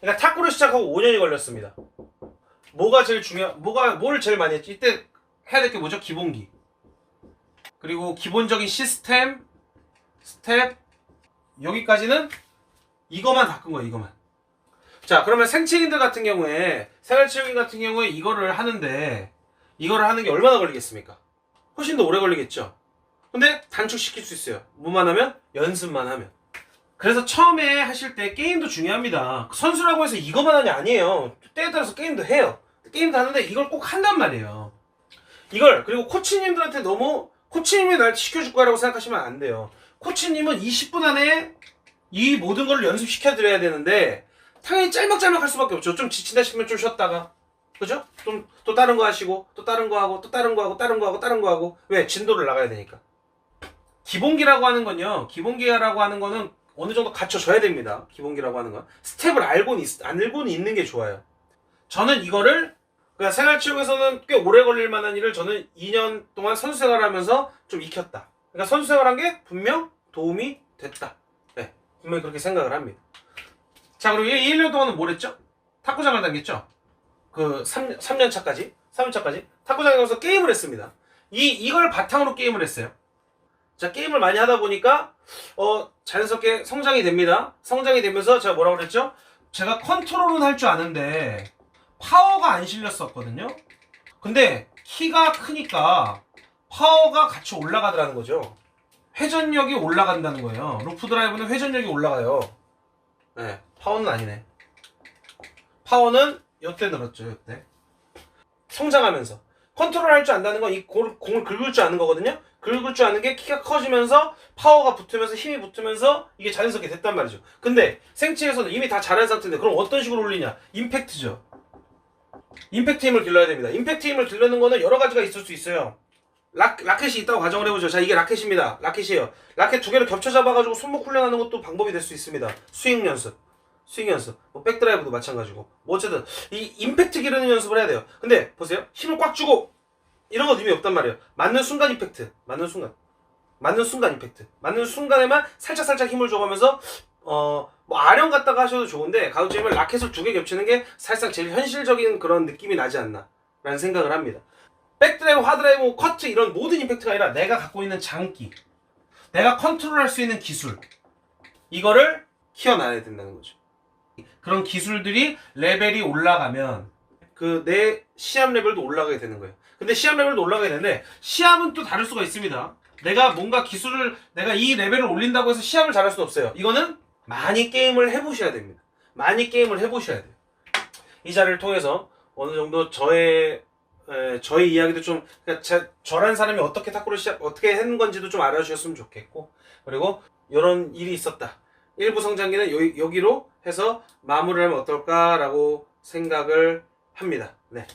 그러니까 탁구를 시작하고 5년이 걸렸습니다. 뭐가 제일 중요? 뭐가 뭘 제일 많이 했지? 이때 해야 될 게 뭐죠? 기본기. 그리고 기본적인 시스템, 스텝 여기까지는 이거만 바꾼 거예요. 이거만. 자, 그러면 생체인들 같은 경우에 생활치료인 같은 경우에 이거를 하는데 이거를 하는 게 얼마나 걸리겠습니까? 훨씬 더 오래 걸리겠죠. 근데 단축시킬 수 있어요. 뭐만 하면 연습만 하면. 그래서 처음에 하실 때 게임도 중요합니다. 선수라고 해서 이거만 하냐 아니에요. 때에 따라서 게임도 해요. 게임도 하는데 이걸 꼭 한단 말이에요. 이걸 그리고 코치님들한테 너무 코치님이 날 시켜줄 거라고 생각하시면 안 돼요. 코치님은 20분 안에 이 모든 걸 연습시켜 드려야 되는데 당연히 짤막짤막 할 수밖에 없죠. 좀 지친다 싶으면 좀 쉬었다가 그죠? 좀 또 다른 거 하시고 또 다른 거 하고 또 다른 거 하고 다른 거 하고 다른 거 하고 왜 진도를 나가야 되니까. 기본기라고 하는 건요. 기본기라고 하는 거는 어느 정도 갖춰져야 됩니다. 기본기라고 하는 건 스텝을 알고는 있, 알고는 있는 게 좋아요. 저는 이거를 그러니까 생활치료에서는 꽤 오래 걸릴 만한 일을 저는 2년 동안 선수 생활하면서 좀 익혔다. 그러니까 선수 생활한 게 분명 도움이 됐다. 네, 분명히 그렇게 생각을 합니다. 자, 그리고 이 1년 동안은 뭘 했죠? 탁구장을 다녔죠? 그 3, 3년 차까지? 3년 차까지? 탁구장에 가서 게임을 했습니다. 이, 이걸 바탕으로 게임을 했어요. 자, 게임을 많이 하다 보니까, 어, 자연스럽게 성장이 됩니다. 성장이 되면서 제가 뭐라고 그랬죠? 제가 컨트롤은 할 줄 아는데, 파워가 안 실렸었거든요? 근데, 키가 크니까, 파워가 같이 올라가더라는 거죠. 회전력이 올라간다는 거예요. 루프 드라이브는 회전력이 올라가요. 네, 파워는 아니네. 파워는 요때 늘었죠, 요때. 성장하면서. 컨트롤 할 줄 안다는 건 이 공을 긁을 줄 아는 거거든요. 긁을 줄 아는 게 키가 커지면서 파워가 붙으면서 힘이 붙으면서 이게 자연스럽게 됐단 말이죠. 근데 생체에서는 이미 다 잘한 상태인데 그럼 어떤 식으로 올리냐? 임팩트죠. 임팩트 힘을 길러야 됩니다. 임팩트 힘을 길르는 거는 여러 가지가 있을 수 있어요. 라, 라켓이 있다고 가정을 해보죠. 자, 이게 라켓입니다. 라켓이에요. 라켓 두 개를 겹쳐 잡아가지고 손목 훈련하는 것도 방법이 될 수 있습니다. 스윙 연습. 스윙 연습. 뭐 백드라이브도 마찬가지고. 뭐 어쨌든 이 임팩트 기르는 연습을 해야 돼요. 근데 보세요. 힘을 꽉 주고 이런 건 의미 없단 말이에요. 맞는 순간 임팩트. 맞는 순간. 맞는 순간 임팩트. 맞는 순간에만 살짝 살짝 힘을 줘가면서 어, 뭐 아령 갖다가 하셔도 좋은데 가급적이면 라켓을 두 개 겹치는 게 사실상 제일 현실적인 그런 느낌이 나지 않나 라는 생각을 합니다. 백드라이브, 하드라이브, 뭐 커트 이런 모든 임팩트가 아니라 내가 갖고 있는 장기, 내가 컨트롤할 수 있는 기술 이거를 키워놔야 된다는 거죠. 그런 기술들이 레벨이 올라가면 그 내 시합 레벨도 올라가게 되는 거예요. 근데 시합 레벨도 올라가게 되는데 시합은 또 다를 수가 있습니다. 내가 뭔가 기술을 내가 이 레벨을 올린다고 해서 시합을 잘할 수는 없어요. 이거는 많이 게임을 해보셔야 됩니다. 많이 게임을 해보셔야 돼요. 이 자리를 통해서 어느 정도 저의 에, 저의 이야기도 좀 그러니까 제, 저란 사람이 어떻게 탁구를 시작 어떻게 했는 건지도 좀 알아주셨으면 좋겠고 그리고 이런 일이 있었다. 일부 성장기는 여기, 여기로 해서 마무리를 하면 어떨까라고 생각을 합니다. 네.